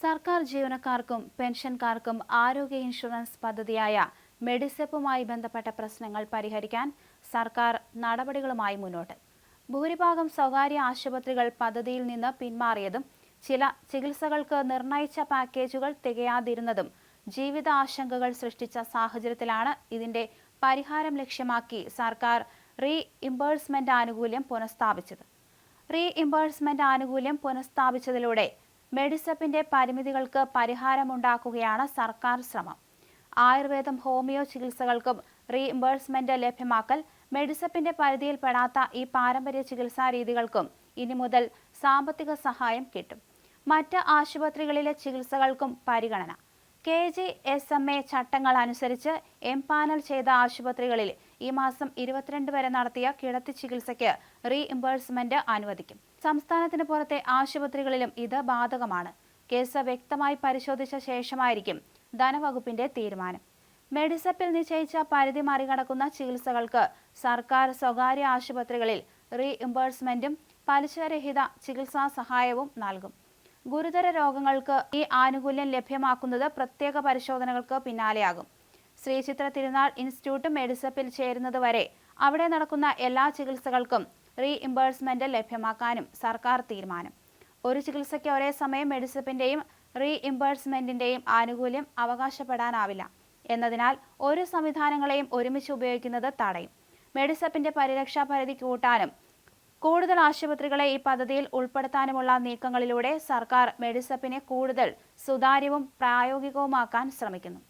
സർക്കാർ ജീവനക്കാർക്കും പെൻഷൻകാർക്കും ആരോഗ്യ ഇൻഷുറൻസ് പദ്ധതിയായ മെഡിസെപ്പുമായി ബന്ധപ്പെട്ട പ്രശ്നങ്ങൾ പരിഹരിക്കാൻ സർക്കാർ നടപടികളുമായി മുന്നോട്ട്. ഭൂരിഭാഗം സ്വകാര്യ ആശുപത്രികൾ പദ്ധതിയിൽ നിന്ന് പിന്മാറിയതും ചില ചികിത്സകൾക്ക് നിർണയിച്ച പാക്കേജുകൾ തികയാതിരുന്നതും ജീവിത ആശങ്കകൾ സൃഷ്ടിച്ച സാഹചര്യത്തിലാണ് ഇതിന്റെ പരിഹാരം ലക്ഷ്യമാക്കി സർക്കാർ റീ ഇംബേഴ്സ്മെന്റ് ആനുകൂല്യം പുനഃസ്ഥാപിച്ചത്. റീ ഇംബേഴ്സ്മെന്റ് ആനുകൂല്യം പുനഃസ്ഥാപിച്ചതിലൂടെ മെഡിസപ്പിന്റെ പരിമിതികൾക്ക് പരിഹാരമുണ്ടാക്കുകയാണ് സർക്കാർ ശ്രമം. ആയുർവേദം ഹോമിയോ ചികിത്സകൾക്കും റീഇംബേഴ്സ്മെന്റ് ലഭ്യമാക്കൽ മെഡിസപ്പിന്റെ പരിധിയിൽപ്പെടാത്ത ഈ പാരമ്പര്യ ചികിത്സാ രീതികൾക്കും ഇനി മുതൽ സാമ്പത്തിക സഹായം കിട്ടും. മറ്റ് ആശുപത്രികളിലെ ചികിത്സകൾക്കും പരിഗണന. K G S M A ചട്ടങ്ങൾ അനുസരിച്ച് എംപാനൽ ചെയ്ത ആശുപത്രികളിൽ ഈ മാസം ഇരുപത്തിരണ്ട് വരെ നടത്തിയ കിടത്തി ചികിത്സയ്ക്ക് റീഇംബേഴ്സ്മെന്റ് അനുവദിക്കും. സംസ്ഥാനത്തിന് പുറത്തെ ആശുപത്രികളിലും ഇത് ബാധകമാണ്. കേസ് വ്യക്തമായി പരിശോധിച്ച ശേഷമായിരിക്കും ധനവകുപ്പിന്റെ തീരുമാനം. മെഡിസപ്പിൽ നിശ്ചയിച്ച പരിധി മറികടക്കുന്ന ചികിത്സകൾക്ക് സർക്കാർ സ്വകാര്യ ആശുപത്രികളിൽ റീഇംബേഴ്സ്മെന്റും പലിശരഹിത ചികിത്സാ സഹായവും നൽകും. ഗുരുതര രോഗങ്ങൾക്ക് ഈ ആനുകൂല്യം ലഭ്യമാക്കുന്നത് പ്രത്യേക പരിശോധനകൾക്ക് പിന്നാലെയാകും. ശ്രീചിത്ര തിരുനാൾ ഇൻസ്റ്റിറ്റ്യൂട്ട് മെഡിസപ്പിൽ ചേരുന്നതുവരെ അവിടെ നടക്കുന്ന എല്ലാ ചികിത്സകൾക്കും റീഇംബേഴ്സ്മെന്റ് ലഭ്യമാക്കാനും സർക്കാർ തീരുമാനം. ഒരു ചികിത്സയ്ക്ക് ഒരേ സമയം മെഡിസപ്പിന്റെയും റീഇംബേഴ്സ്മെന്റിന്റെയും ആനുകൂല്യം അവകാശപ്പെടാനാവില്ല. എന്നതിനാൽ ഒരു സംവിധാനങ്ങളെയും ഒരുമിച്ച് ഉപയോഗിക്കുന്നത് തടയും. മെഡിസപ്പിന്റെ പരിരക്ഷാ പരിധി കൂട്ടാനും കൂടുതൽ ആശുപത്രികളെ ഈ പദ്ധതിയിൽ ഉൾപ്പെടുത്താനുമുള്ള നീക്കങ്ങളിലൂടെ സർക്കാർ മെഡിസപ്പിനെ കൂടുതൽ സുതാര്യവും പ്രായോഗികവുമാക്കാൻ ശ്രമിക്കുന്നു.